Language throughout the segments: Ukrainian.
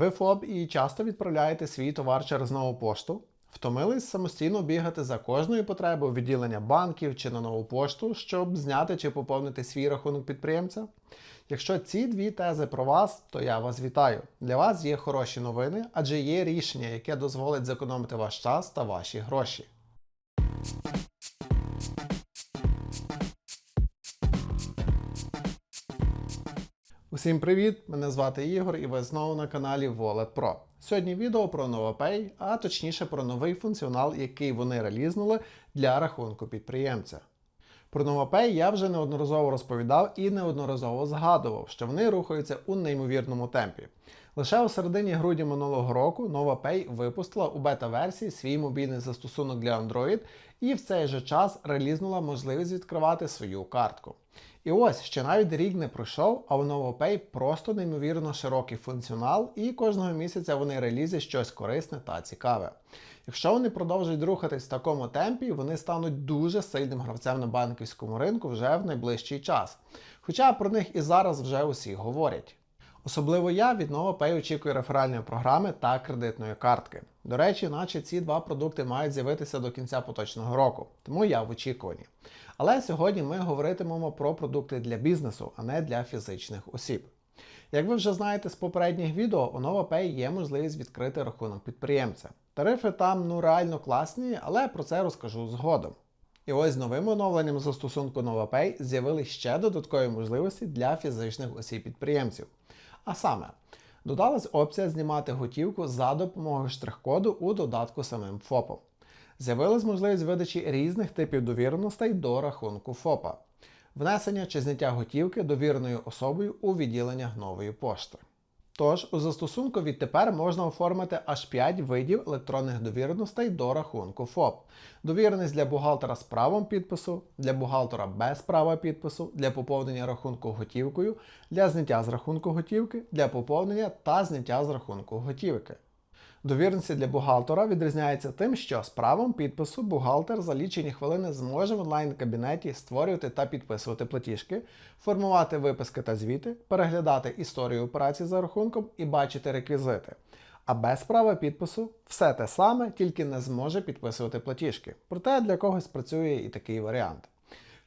Ви ФОБ і часто відправляєте свій товар через нову пошту. Втомились самостійно бігати за кожною потребою відділення банків чи на нову пошту, щоб зняти чи поповнити свій рахунок підприємця? Якщо ці дві тези про вас, то я вас вітаю. Для вас є хороші новини, адже є рішення, яке дозволить зекономити ваш час та ваші гроші. Усім привіт! Мене звати Ігор і ви знову на каналі Wallet Pro. Сьогодні відео про NovaPay, а точніше про новий функціонал, який вони релізнули для рахунку підприємця. Про NovaPay я вже неодноразово розповідав і неодноразово згадував, що вони рухаються у неймовірному темпі. Лише у середині грудня минулого року NovaPay випустила у бета-версії свій мобільний застосунок для Android і в цей же час релізнула можливість відкривати свою картку. І ось ще навіть рік не пройшов, а у NovoPay просто неймовірно широкий функціонал, і кожного місяця вони релізять щось корисне та цікаве. Якщо вони продовжують рухатись в такому темпі, вони стануть дуже сильним гравцем на банківському ринку вже в найближчий час. Хоча про них і зараз вже усі говорять. Особливо я від NovoPay очікую реферальної програми та кредитної картки. До речі, наче ці два продукти мають з'явитися до кінця поточного року, тому я в очікуванні. Але сьогодні ми говоритимемо про продукти для бізнесу, а не для фізичних осіб. Як ви вже знаєте з попередніх відео, у NovaPay є можливість відкрити рахунок підприємця. Тарифи там ну реально класні, але про це розкажу згодом. І ось з новим оновленням застосунку NovaPay з'явились ще додаткові можливості для фізичних осіб-підприємців. А саме, додалась опція знімати готівку за допомогою штрих-коду у додатку самим ФОПом. З'явилась можливість видачі різних типів довіреностей до рахунку ФОПа, внесення чи зняття готівки довіреною особою у відділення нової пошти. Тож, у застосунку відтепер можна оформити аж 5 видів електронних довіреностей до рахунку ФОП. Довіреність для бухгалтера з правом підпису, для бухгалтера без права підпису, для поповнення рахунку готівкою, для зняття з рахунку готівки, для поповнення та зняття з рахунку готівки. Довірності для бухгалтера відрізняється тим, що з правом підпису бухгалтер за лічені хвилини зможе в онлайн-кабінеті створювати та підписувати платіжки, формувати виписки та звіти, переглядати історію операцій за рахунком і бачити реквізити. А без права підпису все те саме, тільки не зможе підписувати платіжки. Проте для когось працює і такий варіант.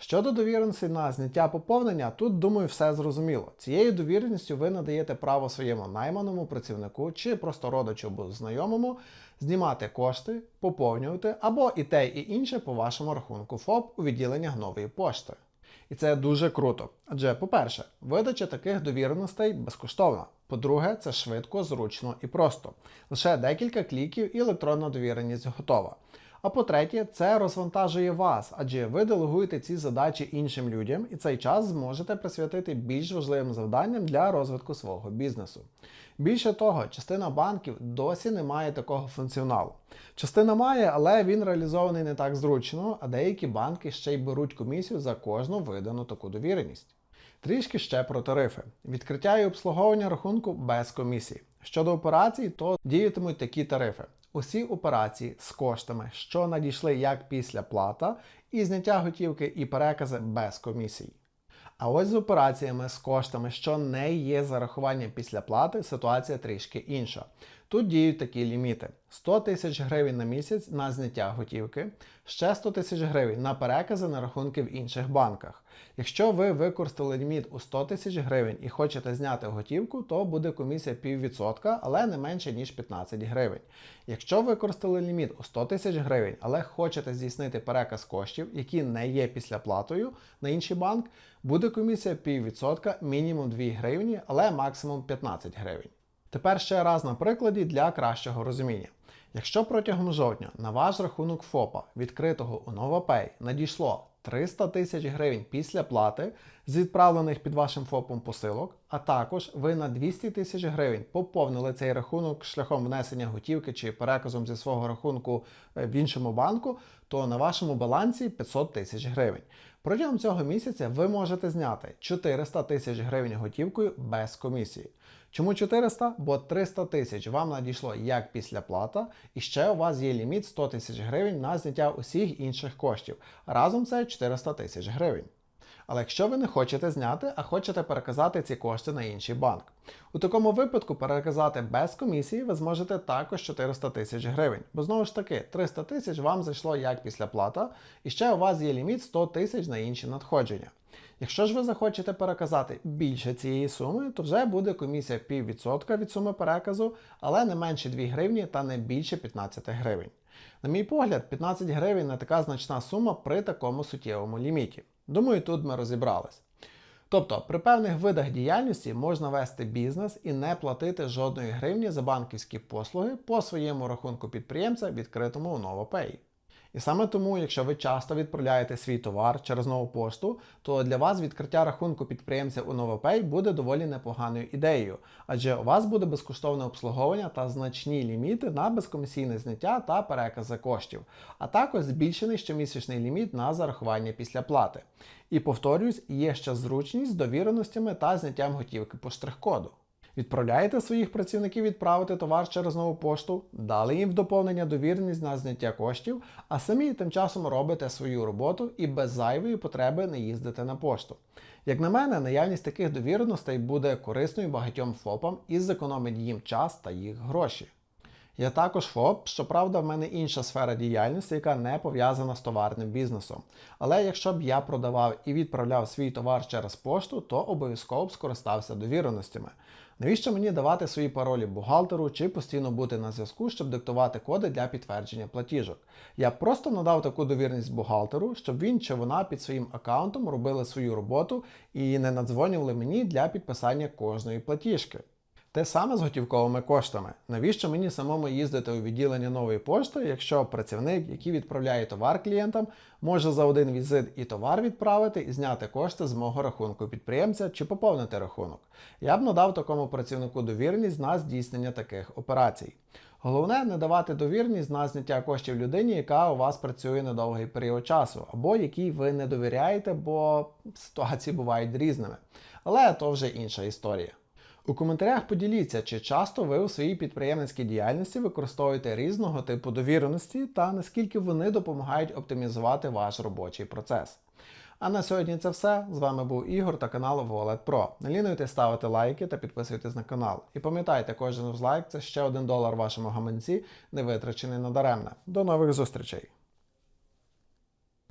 Щодо довіреності на зняття поповнення, тут, думаю, все зрозуміло. Цією довіреністю ви надаєте право своєму найманому працівнику чи просто родичу або знайомому знімати кошти, поповнювати або і те, і інше по вашому рахунку ФОП у відділеннях нової пошти. І це дуже круто. Адже, по-перше, видача таких довіреностей безкоштовна. По-друге, це швидко, зручно і просто. Лише декілька кліків і електронна довіреність готова. А по-третє, це розвантажує вас, адже ви делегуєте ці задачі іншим людям і цей час зможете присвятити більш важливим завданням для розвитку свого бізнесу. Більше того, частина банків досі не має такого функціоналу. Частина має, але він реалізований не так зручно, а деякі банки ще й беруть комісію за кожну видану таку довіреність. Трішки ще про тарифи. Відкриття і обслуговування рахунку без комісії. Щодо операцій, то діятимуть такі тарифи усі операції з коштами, що надійшли як після плата, і зняття готівки і перекази без комісій. А ось з операціями з коштами, що не є зарахуванням після плати, ситуація трішки інша. Тут діють такі ліміти: 100 тисяч гривень на місяць на зняття готівки, ще 100 тисяч гривень на перекази на рахунки в інших банках. Якщо ви використали ліміт у 100 тисяч гривень і хочете зняти готівку, то буде комісія піввідсотка, але не менше ніж 15 гривень. Якщо використали ліміт у 100 тисяч гривень, але хочете здійснити переказ коштів, які не є післяплатою на інший банк, буде комісія піввідсотка, мінімум 2 гривні, але максимум 15 гривень. Тепер ще раз на прикладі для кращого розуміння. Якщо протягом жовтня на ваш рахунок ФОПа, відкритого у NovaPay, надійшло 300 тисяч гривень після плати з відправлених під вашим ФОПом посилок, а також ви на 200 тисяч гривень поповнили цей рахунок шляхом внесення готівки чи переказом зі свого рахунку е, в іншому банку, то на вашому балансі 500 тисяч гривень. Протягом цього місяця ви можете зняти 400 тисяч гривень готівкою без комісії. Чому 400? Бо 300 тисяч вам надійшло як після плата, і ще у вас є ліміт 100 тисяч гривень на зняття усіх інших коштів. Разом це 400 тисяч гривень. Але якщо ви не хочете зняти, а хочете переказати ці кошти на інший банк. У такому випадку переказати без комісії ви зможете також 400 тисяч гривень. Бо знову ж таки, 300 тисяч вам зайшло як після плата, і ще у вас є ліміт 100 тисяч на інші надходження. Якщо ж ви захочете переказати більше цієї суми, то вже буде комісія піввідсотка від суми переказу, але не менше 2 гривні та не більше 15 гривень. На мій погляд, 15 гривень не така значна сума при такому суттєвому ліміті. Думаю, тут ми розібрались. Тобто, при певних видах діяльності можна вести бізнес і не платити жодної гривні за банківські послуги по своєму рахунку підприємця, відкритому у NovoPay. І саме тому, якщо ви часто відправляєте свій товар через нову пошту, то для вас відкриття рахунку підприємця у NovoPay буде доволі непоганою ідеєю, адже у вас буде безкоштовне обслуговування та значні ліміти на безкомісійне зняття та перекази коштів, а також збільшений щомісячний ліміт на зарахування після плати. І повторюсь, є ще зручність з довіреностями та зняттям готівки по штрих-коду. Відправляєте своїх працівників відправити товар через нову пошту, дали їм в доповнення довіреність на зняття коштів, а самі тим часом робите свою роботу і без зайвої потреби не їздите на пошту. Як на мене, наявність таких довіреностей буде корисною багатьом ФОПам і зекономить їм час та їх гроші. Я також ФОП, щоправда, в мене інша сфера діяльності, яка не пов'язана з товарним бізнесом. Але якщо б я продавав і відправляв свій товар через пошту, то обов'язково б скористався довіреностями. Навіщо мені давати свої паролі бухгалтеру чи постійно бути на зв'язку, щоб диктувати коди для підтвердження платіжок? Я просто надав таку довірність бухгалтеру, щоб він чи вона під своїм аккаунтом робили свою роботу і не надзвонювали мені для підписання кожної платіжки. Те саме з готівковими коштами. Навіщо мені самому їздити у відділення нової пошти, якщо працівник, який відправляє товар клієнтам, може за один візит і товар відправити і зняти кошти з мого рахунку підприємця чи поповнити рахунок? Я б надав такому працівнику довірність на здійснення таких операцій. Головне не давати довірність на зняття коштів людині, яка у вас працює на довгий період часу, або якій ви не довіряєте, бо ситуації бувають різними. Але то вже інша історія. У коментарях поділіться, чи часто ви у своїй підприємницькій діяльності використовуєте різного типу довіреності та наскільки вони допомагають оптимізувати ваш робочий процес. А на сьогодні це все. З вами був Ігор та канал Wallet Pro. Не лінуйте ставити лайки та підписуйтесь на канал. І пам'ятайте, кожен ваш лайк це ще один долар вашому гаманці, не витрачений надаремне. До нових зустрічей!